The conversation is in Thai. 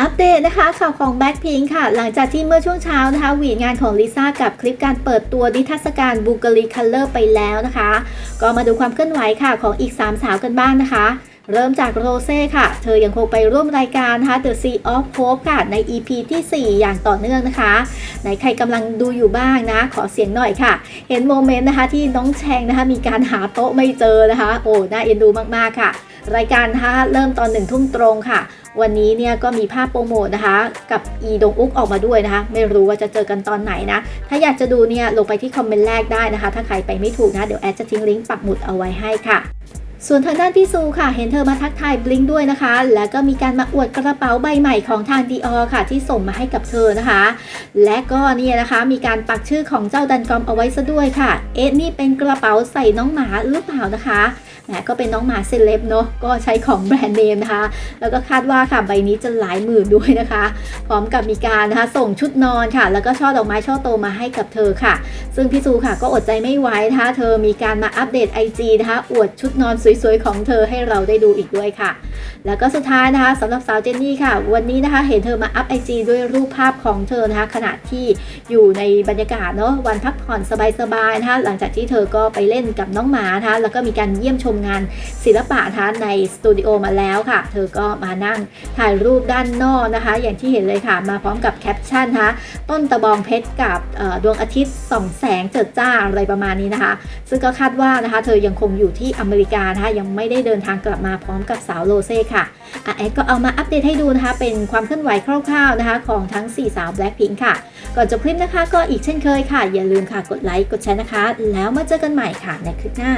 อัปเดตนะคะข่าวของ Blackpink ค่ะ หลังจากที่เมื่อช่วงเช้านะคะหวีงานของลิซ่ากับคลิปการเปิดตัวนิทรรศการบูเก r ีคัลเลอร์ไปแล้วนะคะ ก็มาดูความเคลื่อนไหวค่ะของอีก 3 สาวกันบ้างนะคะเริ่มจากโรเซ่ค่ะ เธอยังคงไปร่วมรายการนะคะ The Sea of Hope ค่ะ ใน EP ที่ 4 อย่างต่อเนื่องนะคะ ไหนใครกำลังดูอยู่บ้างนะ ขอเสียงหน่อยค่ะ เห็นโมเมนต์นะคะที่น้องแชงนะคะ มีการหาโต๊ะไม่เจอนะคะ โอ้ น่าเอ็นดูมาก ๆ ค่ะ รายการนะคะเริ่มตอนหนึ่งทุ่มตรงค่ะ วันนี้เนี่ยก็มีภาพโปรโมทนะคะ กับอีดงอุกออกมาด้วยนะคะ ไม่รู้ว่าจะเจอกันตอนไหนนะ ถ้าอยากจะดูเนี่ยลงไปที่คอมเมนต์แรกได้นะคะ ถ้าใครไปไม่ถูกนะ เดี๋ยวแอดจะทิ้งลิงก์ปักหมุดเอาไว้ให้ค่ะส่วนทางด้านพี่ซูค่ะ เห็นเธอมาทักทายบลิงด้วยนะคะ แล้วก็มีการมาอวดกระเป๋าใบใหม่ของทางดีออค่ะ ที่ส่งมาให้กับเธอนะคะ และก็เนี่ยนะคะมีการปักชื่อของเจ้าดันกอมเอาไว้ซะด้วยค่ะ เอ๊ะนี่เป็นกระเป๋าใส่น้องหมาหรือเปล่านะคะ นะก็เป็นน้องหมาเซเลบเนาะก็ใช้ของแบรนด์เนมนะคะ แล้วก็คาดว่าค่ะใบนี้จะหลายหมื่นด้วยนะคะ พร้อมกับมีการนะคะส่งชุดนอนค่ะ แล้วก็ช่อดอกไม้ช่อโตมาให้กับเธอค่ะ ซึ่งพี่ซูค่ะก็อดใจไม่ไหวนะคะเธอมีการมาอัปเดต IG นะคะอวดชุดนอนสวยๆของเธอให้เราได้ดูอีกด้วยค่ะ แล้วก็สุดท้ายนะคะสำหรับสาวเจนนี่ค่ะ วันนี้นะคะเห็นเธอมาอัพไอจีด้วยรูปภาพของเธอนะคะขณะที่อยู่ในบรรยากาศเนาะวันพักผ่อนสบายๆนะคะหลังจากที่เธอก็ไปเล่นกับน้องหมานะคะแล้วก็มีการเยี่ยมชมงานศิลปะนะคะในสตูดิโอมาแล้วค่ะ เธอก็มานั่งถ่ายรูปด้านนอกนะคะ อย่างที่เห็นเลยค่ะ มาพร้อมกับแคปชั่นนะคะต้นตะบองเพชรกับดวงอาทิตย์ส่องแสงเจิดจ้าอะไรประมาณนี้นะคะ ซึ่งก็คาดว่านะคะ เธอยังคงอยู่ที่อเมริกานะคะยังไม่ได้เดินทางกลับมาพร้อมกับสาวโรเซ่ค่ะอะแอดก็เอามาอัปเดตให้ดูนะคะ เป็นความเคลื่อนไหวคร่าวๆนะคะ ของทั้ง 4 สาว Blackpink ค่ะ ก่อนจบคลิปนะคะ ก็อีกเช่นเคยค่ะ อย่าลืมค่ะกดไลค์กดแชร์นะคะ แล้วมาเจอกันใหม่ค่ะในคลิปหน้า